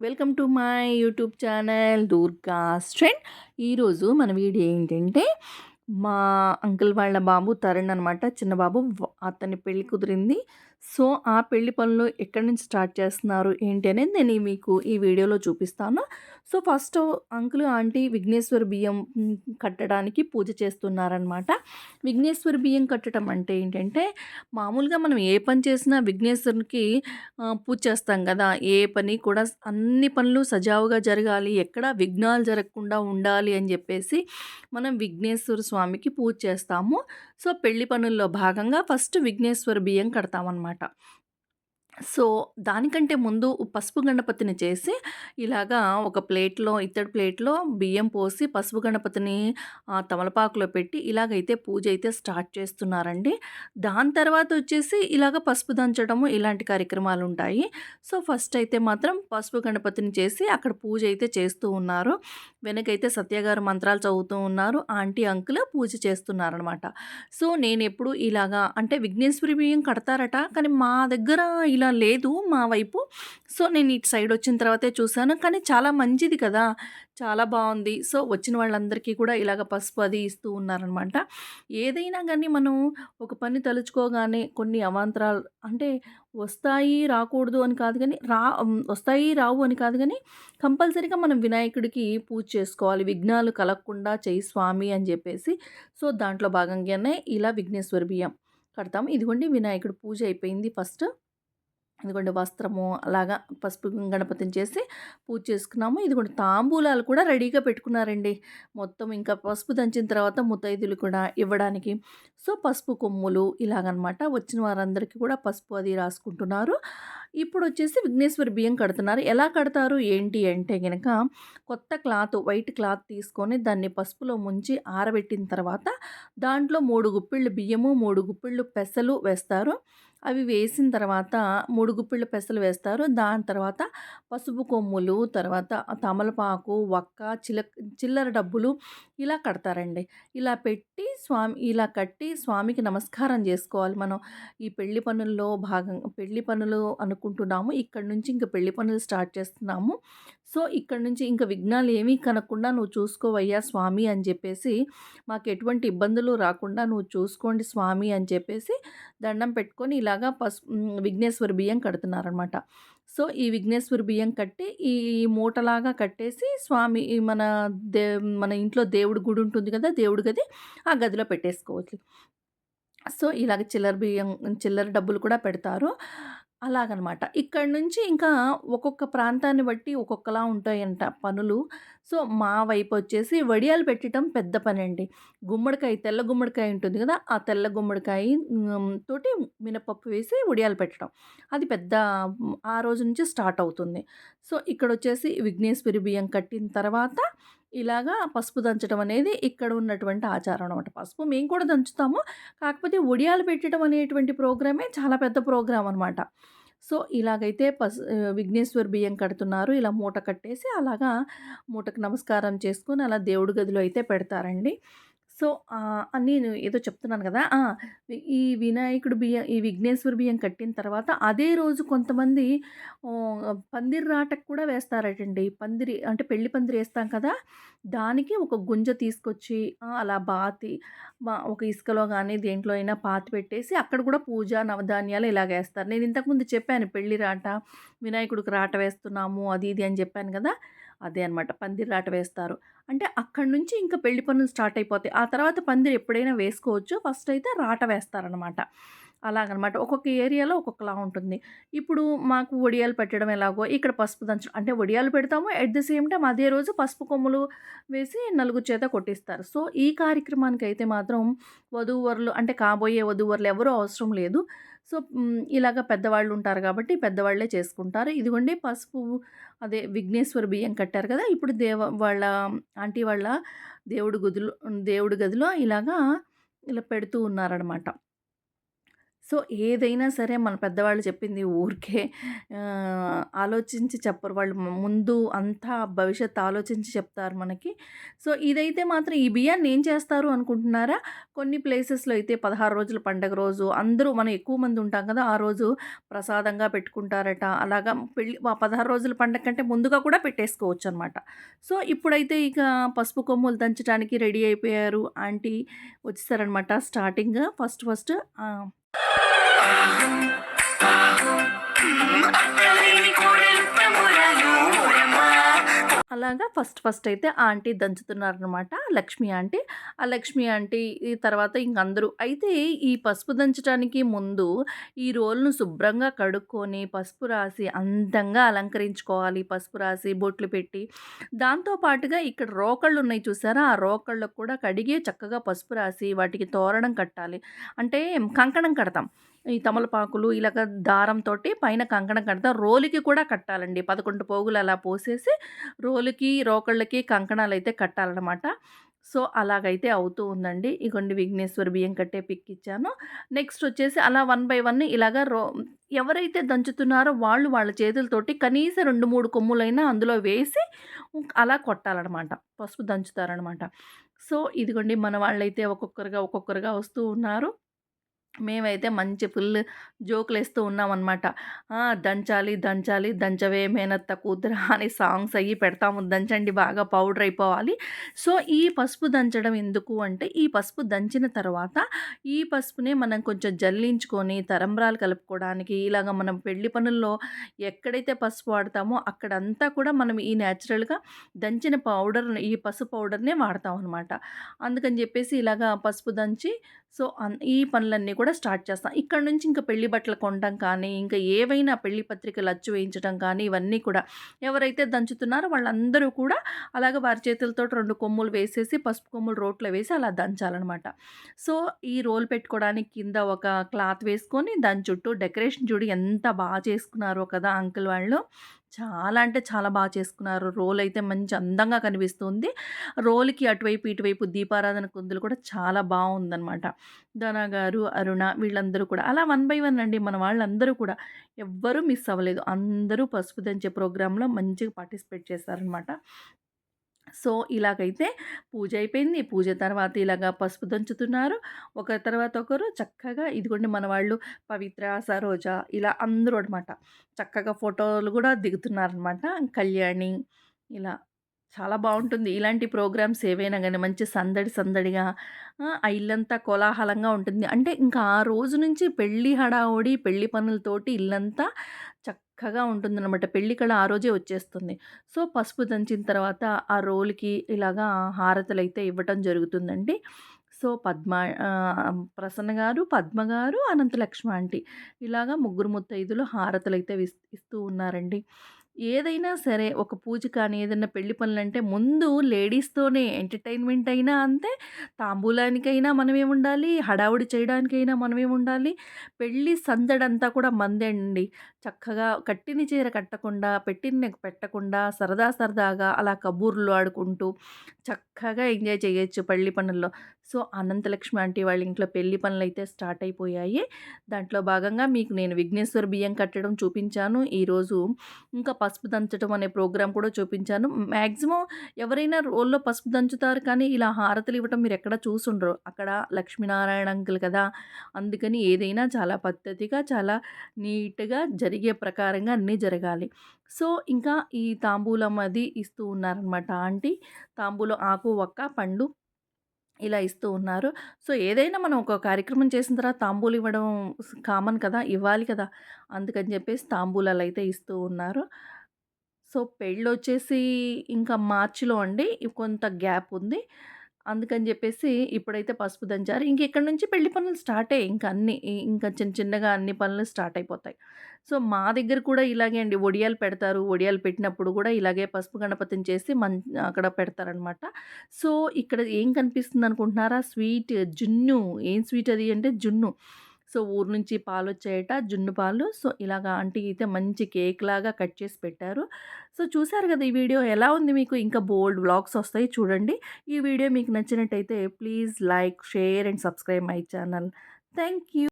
Welcome to my YouTube channel Durga స్ట్రెండ్ ఈరోజు మన video ఏంటంటే మా అంకుల్ వాళ్ళ బాబు తరుణ్ అనమాట చిన్న బాబు అతని పెళ్ళి కుదిరింది. సో ఆ పెళ్ళి పనులు ఎక్కడి నుంచి స్టార్ట్ చేస్తున్నారు ఏంటి అనేది నేను మీకు ఈ వీడియోలో చూపిస్తాను. So first uncle aunty Vighneshwara బియ్యం కట్టడానికి పూజ చేస్తున్నారనమాట విఘ్నేశ్వర బియ్యం కట్టడం అంటే ఏంటంటే మామూలుగా మనం ఏ పని చేసినా విఘ్నేశ్వరునికి పూజ చేస్తాం కదా. ఏ పని కూడా అన్ని పనులు సజావుగా జరగాలి ఎక్కడ విఘ్నాలు జరగకుండా ఉండాలి అని చెప్పేసి మనం విఘ్నేశ్వర స్వామికి పూజ చేస్తాము. సో పెళ్ళి పనుల్లో భాగంగా ఫస్ట్ విఘ్నేశ్వర బియ్యం కడతామన్నమాట. అనమాట సో దానికంటే ముందు పసుపు గణపతిని చేసి ఇలాగా ఒక ప్లేట్లో ఇత్తడి ప్లేట్లో బియ్యం పోసి పసుపు గణపతిని తమలపాకులో పెట్టి ఇలాగైతే పూజ అయితే స్టార్ట్ చేస్తున్నారండి. దాని తర్వాత వచ్చేసి ఇలాగ పసుపు దంచడము ఇలాంటి కార్యక్రమాలు ఉంటాయి సో ఫస్ట్ అయితే మాత్రం పసుపు గణపతిని చేసి అక్కడ పూజ అయితే చేస్తూ ఉన్నారు. వెనకైతే సత్యగారు మంత్రాలు చదువుతూ ఉన్నారు. ఆంటీ అంకుల్ పూజ చేస్తున్నారనమాట. సో నేను ఎప్పుడు ఇలాగా అంటే విఘ్నేశ్వరి బియ్యం కడతారట కానీ మా దగ్గర ఇలా లేదు మా వైపు. సో నేను ఇటు సైడ్ వచ్చిన తర్వాతే చూశాను. కానీ చాలా మంచిది కదా. చాలా బాగుంది. సో వచ్చిన వాళ్ళందరికీ కూడా ఇలాగ పసుపు అది ఇస్తూ ఉన్నారనమాట. ఏదైనా కానీ మనం ఒక పని తలుచుకోగానే కొన్ని అవాంతరాలు అంటే వస్తాయి రాకూడదు అని కాదు కానీ రా వస్తాయి రావు అని కాదు కానీ కంపల్సరీగా మనం వినాయకుడికి పూజ చేసుకోవాలి. విఘ్నాలు కలగకుండా చేయి స్వామి అని చెప్పేసి. సో దాంట్లో భాగంగానే ఇలా విఘ్నేశ్వర బియ్యం కడతాము. ఇదిగోండి వినాయకుడు పూజ అయిపోయింది ఫస్ట్. ఇదిగోండి వస్త్రము అలాగా పసుపు గణపతిని చేసి పూజ చేసుకున్నాము. ఇదిగోండి తాంబూలాలు కూడా రెడీగా పెట్టుకున్నారండి. మొత్తం ఇంకా పసుపు దంచిన తర్వాత ముత్తైదులు కూడా ఇవ్వడానికి. సో పసుపు కొమ్ములు ఇలాగనమాట. వచ్చిన వారందరికీ కూడా పసుపు అది రాసుకుంటున్నారు. ఇప్పుడు వచ్చేసి విఘ్నేశ్వర బియ్యం కడుతున్నారు. ఎలా కడతారు? ఏంటి అంటే కనుక కొత్త క్లాత్ వైట్ క్లాత్ తీసుకొని దాన్ని పసుపులో ముంచి ఆరబెట్టిన తర్వాత దాంట్లో మూడు గుప్పిళ్ళు బియ్యము మూడు గుప్పిళ్ళు పెసలు వేస్తారు. అవి వేసిన తర్వాత మూడు పెసలు వేస్తారు. దాని తర్వాత పసుపు కొమ్ములు తర్వాత తమలపాకు వక్క చిల చిల్లర డబ్బులు ఇలా కడతారండి. ఇలా పెట్టి స్వామి ఇలా కట్టి స్వామికి నమస్కారం చేసుకోవాలి మనం. ఈ పెళ్ళి పనుల్లో భాగం పెళ్ళి పనులు అనుకుంటున్నాము. ఇక్కడ నుంచి ఇంకా పెళ్ళి పనులు స్టార్ట్ చేస్తున్నాము. సో ఇక్కడ నుంచి ఇంకా విఘ్నాలు ఏమీ కనకుండా నువ్వు చూసుకోవయ్యా స్వామి అని చెప్పేసి మాకు ఎటువంటి ఇబ్బందులు రాకుండా నువ్వు చూసుకోండి స్వామి అని చెప్పేసి దండం పెట్టుకొని ఇలా ఇలాగా పసు విఘ్నేశ్వర బియ్యం కడుతున్నారనమాట సో ఈ విఘ్నేశ్వర బియ్యం కట్టి ఈ మూటలాగా కట్టేసి స్వామి మన దే మన ఇంట్లో దేవుడి గుడి ఉంటుంది కదా దేవుడి గది ఆ గదిలో పెట్టేసుకోవచ్చు. సో ఇలాగ చిల్లర బియ్యం చిల్లర డబ్బులు కూడా పెడతారు. అలాగనమాట. ఇక్కడ నుంచి ఇంకా ఒక్కొక్క ప్రాంతాన్ని బట్టి ఒక్కొక్కలా ఉంటాయంట పనులు. సో మా వైపు వచ్చేసి వడియాలు పెట్టడం పెద్ద పని అండి గుమ్మడికాయ తెల్ల గుమ్మడికాయ ఉంటుంది కదా ఆ తెల్ల గుమ్మడికాయ తోటి మినపప్పు వేసి వడియాలు పెట్టడం. అది పెద్ద ఆ రోజు నుంచి స్టార్ట్ అవుతుంది. సో ఇక్కడ వచ్చేసి విఘ్నేశ్వరి బియ్యం కట్టిన తర్వాత ఇలాగా పసుపు దంచడం అనేది ఇక్కడ ఉన్నటువంటి ఆచారం అనమాట పసుపు మేము కూడా దంచుతాము. కాకపోతే ఒడియాలు పెట్టడం అనేటువంటి ప్రోగ్రామే చాలా పెద్ద ప్రోగ్రాం అనమాట సో ఇలాగైతే పస్ విఘ్నేశ్వర్ బియ్యం కడుతున్నారు. ఇలా మూట కట్టేసి అలాగా మూటకు నమస్కారం చేసుకొని అలా దేవుడి గదిలో అయితే పెడతారండి. సో అని నేను ఏదో చెప్తున్నాను కదా! ఈ వినాయకుడు బియ్యం ఈ విఘ్నేశ్వర బియ్యం కట్టిన తర్వాత అదే రోజు కొంతమంది ఆ, పందిరి రాటకు కూడా వేస్తారటండి. పందిరి అంటే పెళ్ళి పందిరి వేస్తాం కదా! దానికి ఒక గుంజ తీసుకొచ్చి అలా బాతి మా- ఒక ఇసుకలో కానీ దేంట్లో అయినా పాతి పెట్టేసి అక్కడ కూడా పూజ నవధాన్యాలు ఇలాగ వేస్తారు. నేను ఇంతకుముందు చెప్పాను పెళ్ళి రాట వినాయకుడికి రాట వేస్తున్నాము అది ఇది అని చెప్పాను కదా! అదే అనమాట పందిరి రాట వేస్తారు. అంటే అక్కడి నుంచి ఇంకా పెళ్ళి పనులు స్టార్ట్ అయిపోతాయి. ఆ తర్వాత పందిరి ఎప్పుడైనా వేసుకోవచ్చు. ఫస్ట్ అయితే రాట వేస్తారనమాట అలాగనమాట. ఒక్కొక్క ఏరియాలో ఒక్కొక్కలా ఉంటుంది. ఇప్పుడు మాకు వడియాలు పెట్టడం ఎలాగో ఇక్కడ పసుపు దంచడం అంటే వడియాలు పెడతాము. ఎట్ ది సేమ్ టైం అదే రోజు పసుపు కొమ్ములు వేసి నలుగురు చేత కొట్టిస్తారు. సో ఈ కార్యక్రమానికి అయితే మాత్రం వధూవరులు అంటే కాబోయే వధూవరులు ఎవరూ అవసరం లేదు. సో ఇలాగ పెద్దవాళ్ళు ఉంటారు కాబట్టి పెద్దవాళ్ళే చేసుకుంటారు. ఇదిగోండి పసుపు అదే విఘ్నేశ్వర బియ్యం కట్టారు కదా ఇప్పుడు దేవ వాళ్ళ ఆంటీ వాళ్ళ దేవుడి గదిలో దేవుడి గదిలో ఇలాగా ఇలా పెడుతూ ఉన్నారనమాట. సో ఏదైనా సరే మన పెద్దవాళ్ళు చెప్పింది ఊరికే ఆలోచించి చెప్పరు. వాళ్ళు ముందు అంతా భవిష్యత్తు ఆలోచించి చెప్తారు మనకి. సో ఇదైతే మాత్రం ఈ బియ్యాన్ని ఏం చేస్తారు అనుకుంటున్నారా? కొన్ని ప్లేసెస్‌లో అయితే 16 రోజుల పండగ రోజు అందరూ మనం ఎక్కువ మంది ఉంటాం కదా! ఆ రోజు ప్రసాదంగా పెట్టుకుంటారట. అలాగా పెళ్ళి పదహారు రోజుల పండగ కంటే ముందుగా కూడా పెట్టేసుకోవచ్చు అనమాట సో ఇప్పుడైతే ఇక పసుపు కొమ్ములు దంచడానికి రెడీ అయిపోయారు. ఆంటీ వచ్చేసారనమాట స్టార్టింగ్ ఫస్ట్ ఫస్ట్ అలాగా ఫస్ట్ ఫస్ట్ అయితే ఆంటీ దంచుతున్నారనమాట. లక్ష్మి ఆంటీ. ఆ లక్ష్మి ఆంటీ ఈ తర్వాత ఇంక అందరూ అయితే ఈ పసుపు దంచటానికి ముందు ఈ రోల్ను శుభ్రంగా కడుక్కొని, పసుపు రాసి అందంగా అలంకరించుకోవాలి. పసుపు రాసి, బొట్లు పెట్టి దాంతో పాటుగా ఇక్కడ రోకళ్ళు ఉన్నాయి చూసారా? ఆ రోకళ్ళకు కూడా కడిగి చక్కగా పసుపు రాసి వాటికి తోరణం కట్టాలి. అంటే కంకణం కడతాం. ఈ తమలపాకులు ఇలాగ దారంతోటి పైన కంకణం కడతాం. రోలుకి కూడా కట్టాలండి. 11 పోగులు అలా పోసేసి రోలుకి, రోకళ్ళకి కంకణాలైతే కట్టాలన్నమాట సో, అలాగైతే అవుతూ ఉందండి. ఇగోండి విఘ్నేశ్వర బియ్యం కట్టే పిక్ ఇచ్చాను. నెక్స్ట్ వచ్చేసి అలా వన్ బై వన్ ఇలాగ రో ఎవరైతే దంచుతున్నారో వాళ్ళు వాళ్ళ చేతులతోటి కనీసం 2, 3 కొమ్ములైనా అందులో వేసి అలా కొట్టాలనమాట. పసుపు దంచుతారనమాట. సో, ఇదిగోండి మన వాళ్ళైతే ఒక్కొక్కరుగా, ఒక్కొక్కరుగా వస్తూ ఉన్నారు. మేమైతే మంచి ఫుల్ జోకులేస్తూ వేస్తూ ఉన్నామన్నమాట దంచాలి, దంచాలి, దంచవే మేనత్త కూతురా అని సాంగ్స్ అయ్యి పెడతాము. దంచండి బాగా పౌడర్ అయిపోవాలి. సో, ఈ పసుపు దంచడం ఎందుకు అంటే, ఈ పసుపు దంచిన తర్వాత ఈ పసుపునే మనం కొంచెం జల్లించుకొని తరంబ్రాలు కలుపుకోవడానికి ఇలాగ మనం పెళ్ళి పనుల్లో ఎక్కడైతే పసుపు వాడతామో అక్కడంతా కూడా మనం ఈ నేచురల్‌గా దంచిన పౌడర్ ఈ పసుపు పౌడర్‌నే వాడతాం అనమాట. అందుకని చెప్పేసి ఇలాగా పసుపు దంచి సో, అన్ ఈ పనులన్నీ కూడా స్టార్ట్ చేస్తాం. ఇక్కడ నుంచి ఇంకా పెళ్ళి బట్టలు కొనడం కానీ, ఇంకా ఏవైనా పెళ్ళి పత్రికలు అచ్చు వేయించడం కానీ, ఇవన్నీ కూడా ఎవరైతే దంచుతున్నారో వాళ్ళందరూ కూడా అలాగే వారి చేతులతోటి రెండు కొమ్ములు వేసేసి, పసుపు కొమ్ములు రోట్లో వేసి అలా దంచాలనమాట. సో, ఈ రోలు పెట్టుకోవడానికి కింద ఒక క్లాత్ వేసుకొని దాని చుట్టూ డెకరేషన్ చూడు ఎంత బాగా చేసుకున్నారో కదా అంకుల్ వాళ్ళు. చాలా అంటే చాలా బాగా చేసుకున్నారు. రోలయితే మంచి అందంగా కనిపిస్తుంది. రోలుకి అటువైపు, ఇటువైపు దీపారాధన కుందులు కూడా చాలా బాగుందనమాట ధన గారు, అరుణ వీళ్ళందరూ కూడా అలా వన్ బై వన్ అండి మన వాళ్ళందరూ కూడా ఎవ్వరూ మిస్ అవ్వలేదు. అందరూ పసుపు దంచే ప్రోగ్రాంలో మంచిగా పార్టిసిపేట్ చేశారనమాట. సో, ఇలాగైతే పూజ అయిపోయింది. పూజ తర్వాత ఇలాగ పసుపు దంచుతున్నారు. ఒకరి తర్వాత ఒకరు చక్కగా ఇదిగోండి మన వాళ్ళు పవిత్ర, సరోజ ఇలా అందరూ అనమాట. చక్కగా ఫోటోలు కూడా దిగుతున్నారనమాట. కళ్యాణి ఇలా చాలా బాగుంటుంది ఇలాంటి ప్రోగ్రామ్స్ ఏవైనా కానీ మంచి సందడి సందడిగా ఆ! ఇల్లంతా కోలాహలంగా ఉంటుంది. అంటే ఇంకా ఆ రోజు నుంచి పెళ్ళి హడావుడి, పెళ్ళి పనులతోటి ఇల్లంతా చక్క చక్కగా ఉంటుందనమాట. పెళ్ళి కళ ఆ రోజే వచ్చేస్తుంది. సో, పసుపు దంచిన తర్వాత ఆ రోలుకి ఇలాగా హారతులైతే ఇవ్వటం జరుగుతుందండి. సో, పద్మ ప్రసన్న గారు, పద్మ గారు, అనంతలక్ష్మి ఆంటీ ఇలాగా ముగ్గురు ముత్తైదులు హారతలు అయితే ఇస్తూ ఉన్నారండి. ఏదైనా సరే ఒక పూజ కానీ, ఏదైనా పెళ్ళి పనులంటే ముందు లేడీస్‌తోనే ఎంటర్‌టైన్‌మెంట్ అయినా అంతే, తాంబూలానికైనా మనమే ఉండాలి, హడావుడి చేయడానికైనా మనమే ఉండాలి. పెళ్ళి సందడంతా కూడా మందే అండి. చక్కగా కట్టిన చీర కట్టకుండా, పెట్టిన పెట్టకుండా సరదా సరదాగా అలా కబూర్లు ఆడుకుంటూ చక్కగా ఎంజాయ్ చేయొచ్చు పెళ్ళి పనుల్లో. సో, అనంతలక్ష్మి ఆంటీ వాళ్ళ ఇంట్లో పెళ్ళి పనులు అయితే స్టార్ట్ అయిపోయాయి. దాంట్లో భాగంగా మీకు నేను విఘ్నేశ్వర బియ్యం కట్టడం చూపించాను. ఈరోజు ఇంకా పసుపు దంచడం అనే ప్రోగ్రామ్ కూడా చూపించాను. మ్యాక్సిమం ఎవరైనా రోల్లో పసుపు దంచుతారు కానీ ఇలా హారతులు ఇవ్వటం మీరు ఎక్కడ చూసుండరు. అక్కడ లక్ష్మీనారాయణ అంకుల్ కదా! అందుకని ఏదైనా చాలా పద్ధతిగా, చాలా నీట్‌గా జరిగే ప్రకారంగా అన్నీ జరగాలి. సో, ఇంకా ఈ తాంబూలం అది ఇస్తూ ఉన్నారనమాట ఆంటీ. తాంబూలం ఆకు, వక్క, పండు ఇలా ఇస్తూ ఉన్నారు. సో, ఏదైనా మనం ఒక కార్యక్రమం చేసిన తర్వాత తాంబూలు ఇవ్వడం కామన్ కదా! ఇవ్వాలి కదా! అందుకని చెప్పేసి తాంబూలాలు అయితే ఇస్తూ ఉన్నారు. సో, పెళ్ళి వచ్చేసి ఇంకా మార్చిలో అండి. కొంత గ్యాప్ ఉంది. అందుకని చెప్పేసి ఇప్పుడైతే పసుపు దంచారు. ఇంక ఇక్కడ నుంచి పెళ్ళి పనులు స్టార్టే ఇంక ఇంకా అన్ని ఇంకా చిన్న చిన్నగా అన్ని పనులు స్టార్ట్ అయిపోతాయి. సో, మా దగ్గర కూడా ఇలాగే అండి వడియాలు పెడతారు. వడియాలు పెట్టినప్పుడు కూడా ఇలాగే పసుపు గణపతిని చేసి మన్ అక్కడ పెడతారనమాట. సో, ఇక్కడ ఏం కనిపిస్తుంది అనుకుంటున్నారా స్వీట్ జున్ను. ఏం స్వీట్ అది అంటే జున్ను. సో, ఊరు నుంచి పాలొచ్చాయట. జున్ను పాలు. సో, ఇలాగ ఆంటీ అయితే మంచి కేక్ లాగా కట్ చేసి పెట్టారు. సో, చూసారు కదా ఈ వీడియో ఎలా ఉంది మీకు? ఇంకా బోల్డ్ బ్లాగ్స్ వస్తాయి చూడండి. ఈ వీడియో మీకు నచ్చినట్టయితే please like, share and subscribe my channel. Thank you.